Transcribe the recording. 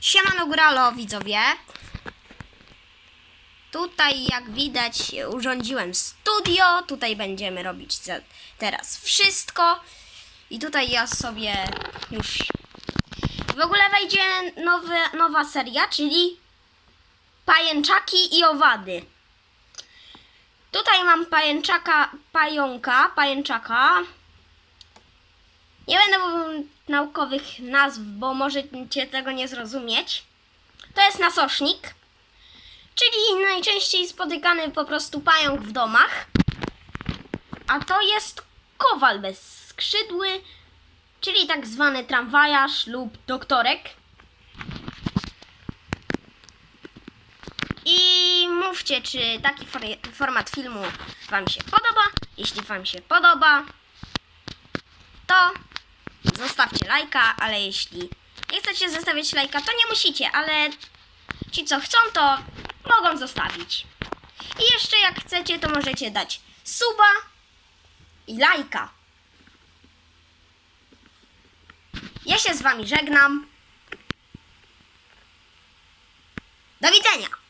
Siemano Góralo, widzowie. Tutaj, jak widać, urządziłem studio. Tutaj będziemy robić teraz wszystko. I tutaj ja sobie już... W ogóle wejdzie nowe, nowa seria, czyli pajęczaki i owady. Tutaj mam pajęczaka, pająka, pajęczaka. Nie będę naukowych nazw, bo możecie tego nie zrozumieć. To jest nasosznik, czyli najczęściej spotykany po prostu pająk w domach. A to jest kowal bez skrzydły, czyli tak zwany tramwajarz lub doktorek. I mówcie, czy taki for- format filmu Wam się podoba. Jeśli Wam się podoba, to zostawcie lajka, ale jeśli nie chcecie zostawiać lajka, to nie musicie, ale ci co chcą, to mogą zostawić. I jeszcze jak chcecie, to możecie dać suba i lajka. Ja się z wami żegnam. Do widzenia!